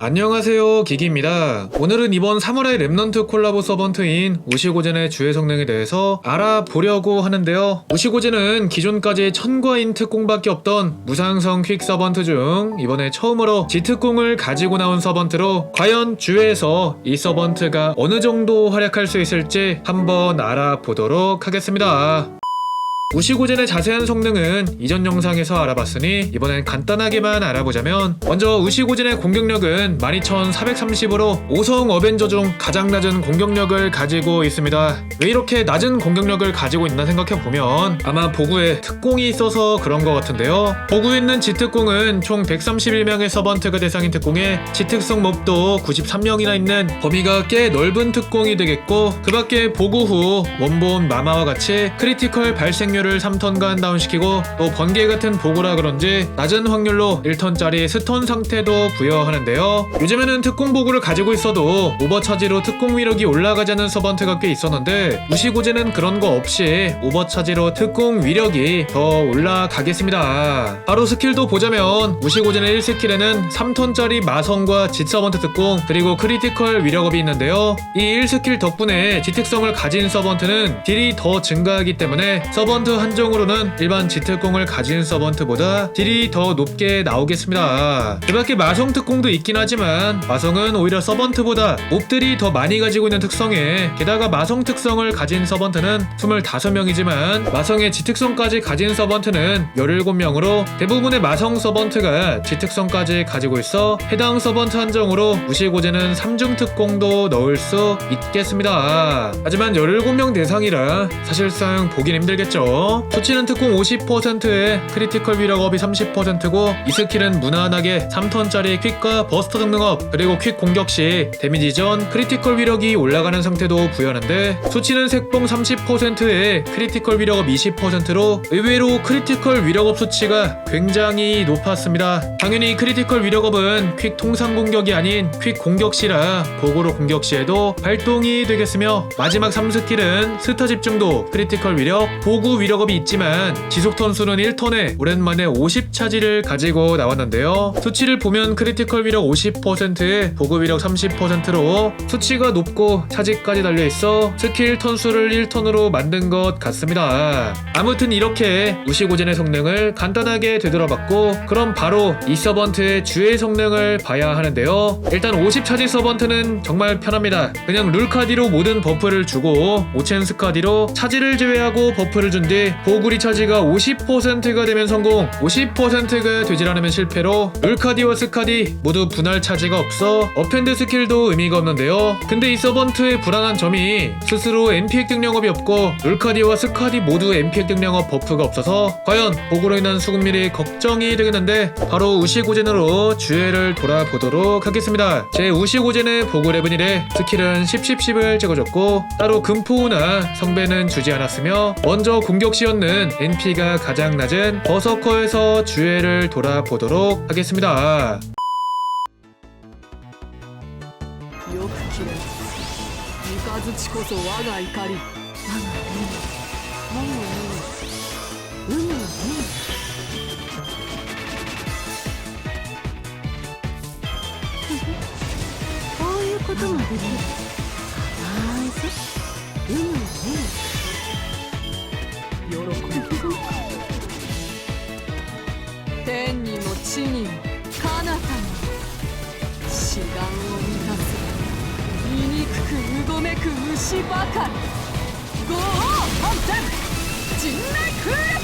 안녕하세요 기기입니다. 오늘은 이번 3월의 랩넌트 콜라보 서번트인 우시고젠의 주의 성능에 대해서 알아보려고 하는데요. 우시고젠은 기존까지 천과인 특공밖에 없던 무상성 퀵 서번트 중 이번에 처음으로 지특공을 가지고 나온 서번트로 과연 주에서 이 서번트가 어느 정도 활약할 수 있을지 한번 알아보도록 하겠습니다 우시고젠의 자세한 성능은 이전 영상에서 알아봤으니 이번엔 간단하게만 알아보자면 먼저 우시고젠의 공격력은 12430으로 5성 어벤져 중 가장 낮은 공격력을 가지고 있습니다. 왜 이렇게 낮은 공격력을 가지고 있나 생각해보면 아마 보구에 특공이 있어서 그런 것 같은데요. 보구에 있는 지특공은 총 131명의 서번트가 대상인 특공에 지특성 몹도 93명이나 있는 범위가 꽤 넓은 특공이 되겠고 그 밖에 보구 후 원본 마마와 같이 크리티컬 발생률 을 3턴간 다운시키고 또 번개 같은 보고라 그런지 낮은 확률로 1턴짜리 스톤 상태도 부여하는데요. 요즘에는 특공 보고를 가지고 있어도 오버차지로 특공 위력이 올라가지 않는 서번트가 꽤 있었는데 무시고제는 그런 거 없이 오버차지로 특공 위력이 더 올라가겠습니다. 바로 스킬도 보자면 무시고제는 1스킬에는 3턴짜리 마성과 짓서번트 특공 그리고 크리티컬 위력업이 있는데요. 이 1스킬 덕분에 지특성을 가진 서번트는 딜이 더 증가하기 때문에 서번트 한정으로는 일반 지특공을 가진 서번트보다 딜이 더 높게 나오겠습니다. 그 밖에 마성 특공도 있긴 하지만 마성은 오히려 서번트보다 몹들이 더 많이 가지고 있는 특성에 게다가 마성 특성을 가진 서번트는 25명이지만 마성의 지특성까지 가진 서번트는 17명으로 대부분의 마성 서번트가 지특성까지 가지고 있어 해당 서번트 한정으로 무시고제는 3중 특공도 넣을 수 있겠습니다. 하지만 17명 대상이라 사실상 보긴 힘들겠죠. 수치는 특공 50%에 크리티컬 위력업이 30%고 이 스킬은 무난하게 3턴짜리 퀵과 버스터 등등업 그리고 퀵 공격 시 데미지 전 크리티컬 위력이 올라가는 상태도 부여하는데 수치는 색봉 30%에 크리티컬 위력업 20%로 의외로 크리티컬 위력업 수치가 굉장히 높았습니다. 당연히 크리티컬 위력업은 퀵 통상 공격이 아닌 퀵 공격 시라 고고로 공격 시에도 발동이 되겠으며 마지막 3스킬은 스타 집중도 크리티컬 위력 보구 위력 업이 있지만 지속 턴수는 1턴에 오랜만에 50차지를 가지고 나왔는데요. 수치를 보면 크리티컬 위력 50%에 보구 위력 30%로 수치가 높고 차지까지 달려 있어 스킬 턴수를 1턴으로 만든 것 같습니다. 아무튼 이렇게 무시고젠의 성능을 간단하게 되돌아봤고 그럼 바로 이 서번트의 주의 성능을 봐야 하는데요. 일단 50차지 서번트는 정말 편합니다. 그냥 룰카디로 모든 버프를 주고 오첸 스카디로 차지를 제외하고 버프를 준 뒤 보구리 차지가 50%가 되면 성공 50%가 되질 않으면 실패로 룰카디와 스카디 모두 분할 차지가 없어 어펜드 스킬도 의미가 없는데요. 근데 이 서번트의 불안한 점이 스스로 MP 핵 등령업이 없고 룰카디와 스카디 모두 MP 핵 등령업 버프가 없어서 과연 보구로 인한 수급률이 걱정이 되겠는데 바로 우시고젠으로 주회를 돌아보도록 하겠습니다. 제 우시고젠의 보구 레븐이래 스킬은 10, 10, 10을 찍어줬고 따로 금포나 성배는 주지 않았으며 먼저 공격 시였는 NP가 가장 낮은 버서커에서 주회를 돌아보도록 하겠습니다. うめく牛ばかり。五王反転陣内空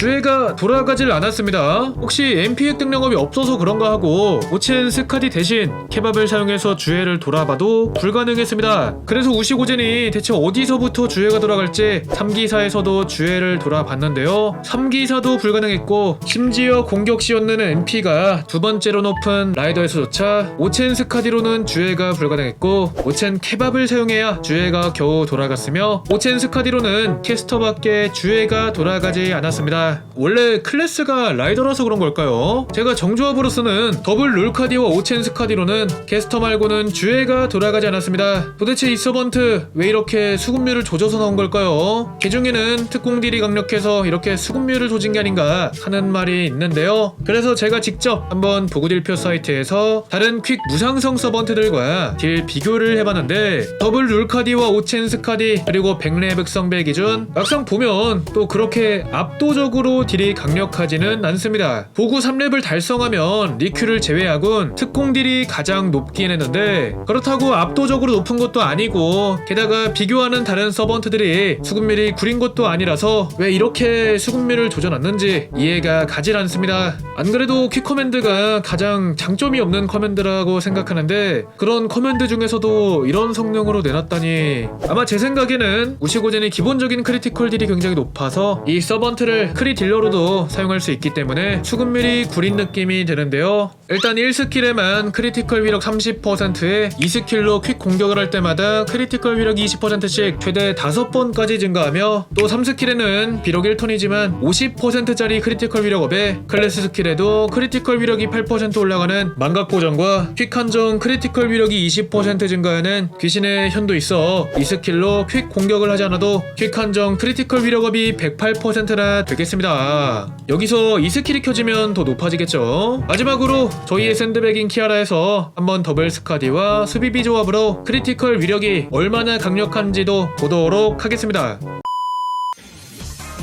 주회가 돌아가질 않았습니다. 혹시 MP 핵 등령업이 없어서 그런가 하고 오첸 스카디 대신 케밥을 사용해서 주회를 돌아봐도 불가능했습니다. 그래서 우시고젠이 대체 어디서부터 주회가 돌아갈지 3기사에서도 주회를 돌아봤는데요. 3기사도 불가능했고 심지어 공격 시였는 MP가 두 번째로 높은 라이더에서조차 오첸 스카디로는 주회가 불가능했고 오첸 케밥을 사용해야 주회가 겨우 돌아갔으며 오첸 스카디로는 캐스터밖에 주회가 돌아가지 않았습니다. 원래 클래스가 라이더라서 그런 걸까요? 제가 정조합으로서는 더블 룰카디와 오첸스 카디로는 게스터 말고는 주애가 돌아가지 않았습니다. 도대체 이 서번트 왜 이렇게 수급률을 조져서 나온 걸까요? 개중에는 특공딜이 강력해서 이렇게 수급률을 조진 게 아닌가 하는 말이 있는데요. 그래서 제가 직접 한번 보구딜표 사이트에서 다른 퀵 무상성 서번트들과 딜 비교를 해봤는데 더블 룰카디와 오첸스 카디 그리고 백레 백성배 기준 막상 보면 또 그렇게 압도적으로 딜이 강력하지는 않습니다. 보구 3렙을 달성하면 리큐를 제외하곤 특공 딜이 가장 높긴 했는데 그렇다고 압도적으로 높은 것도 아니고 게다가 비교하는 다른 서번트들이 수급률이 구린 것도 아니라서 왜 이렇게 수급률을 조져놨는지 이해가 가질 않습니다. 안 그래도 퀵 커맨드가 가장 장점이 없는 커맨드라고 생각하는데 그런 커맨드 중에서도 이런 성능으로 내놨다니 아마 제 생각에는 우시고젠의 기본적인 크리티컬 딜이 굉장히 높아서 이 서번트를 크리 딜러로도 사용할 수 있기 때문에 수급률이 구린 느낌이 드는데요. 일단 1스킬에만 크리티컬 위력 30%에 2스킬로 퀵 공격을 할 때마다 크리티컬 위력이 20%씩 최대 5번까지 증가하며 또 3스킬에는 비록 1턴이지만 50%짜리 크리티컬 위력업에 클래스 스킬에도 크리티컬 위력이 8% 올라가는 망각 보정과 퀵 한정 크리티컬 위력이 20% 증가하는 귀신의 현도 있어 이 스킬로 퀵 공격을 하지 않아도 퀵 한정 크리티컬 위력업이 108%나 되겠습니다. 여기서 이 스킬이 켜지면 더 높아지겠죠. 마지막으로 저희의 샌드백인 키아라에서 한번 더블 스카디와 수비비 조합으로 크리티컬 위력이 얼마나 강력한지도 보도록 하겠습니다.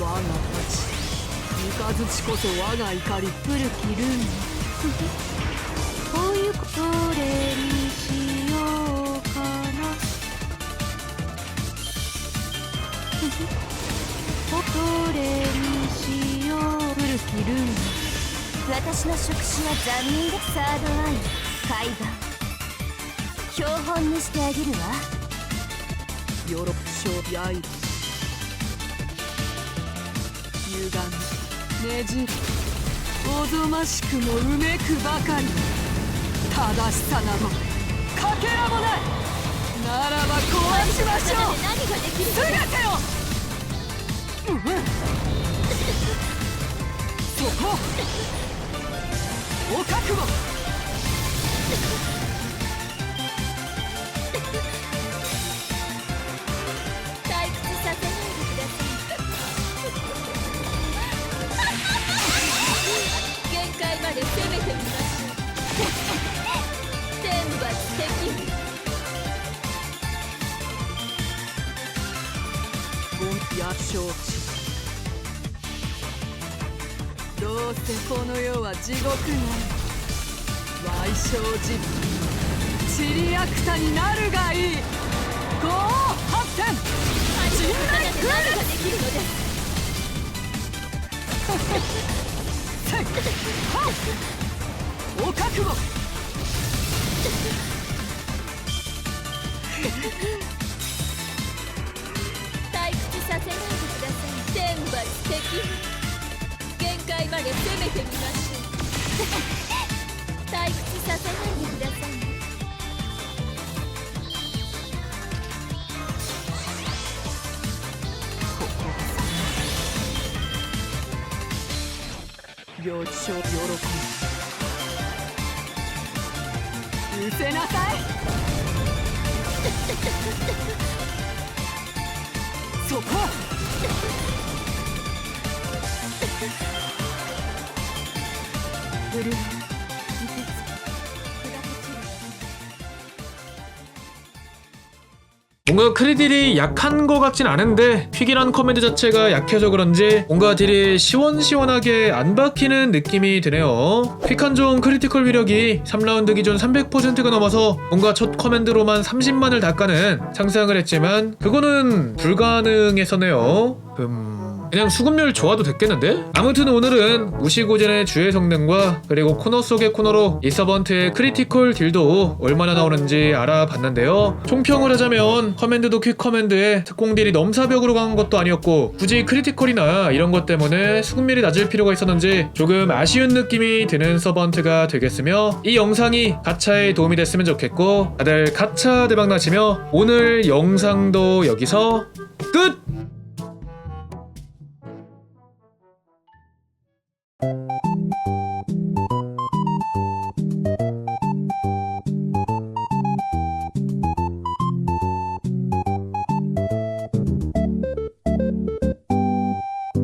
我が町三日月こそ我が怒り古きルーンこういうことどれにしようかなどれにしよう古きルーン 私の触手は残忍でサードアイ海岸標本にしてあげるわ。よろしょやい。歪みねじりおぞましくもうめくばかり正しさなどかけらもない。ならば壊しましょう何ができる全てをうんそこお覚悟。どうせこの世は地獄なり賠償自分チリアクタになるがいい五発展人類空何ができるのです戦はっお覚悟退屈させないでください。天罰的界まで攻めてみましょう退屈させないでください。ねよいしょ喜ぶ失せなさいそこ 뭔가 크리딜이 약한 것 같진 않은데 퀵이란 커맨드 자체가 약해서 그런지 뭔가 딜이 시원시원하게 안 박히는 느낌이 드네요. 퀵한종 크리티컬 위력이 3라운드 기준 300%가 넘어서 뭔가 첫 커맨드로만 30만을 닦아는 상상을 했지만 그거는 불가능해서네요. 음... 그냥 수급률 좋아도 됐겠는데? 아무튼 오늘은 우시고젠의 주의 성능과 그리고 코너 속의 코너로 이 서번트의 크리티컬 딜도 얼마나 나오는지 알아봤는데요 총평을 하자면 커맨드도 퀵 커맨드에 특공 딜이 넘사벽으로 강한 것도 아니었고 굳이 크리티컬이나 이런 것 때문에 수급률이 낮을 필요가 있었는지 조금 아쉬운 느낌이 드는 서번트가 되겠으며 이 영상이 가차에 도움이 됐으면 좋겠고 다들 가차 대박 나시며 오늘 영상도 여기서 끝!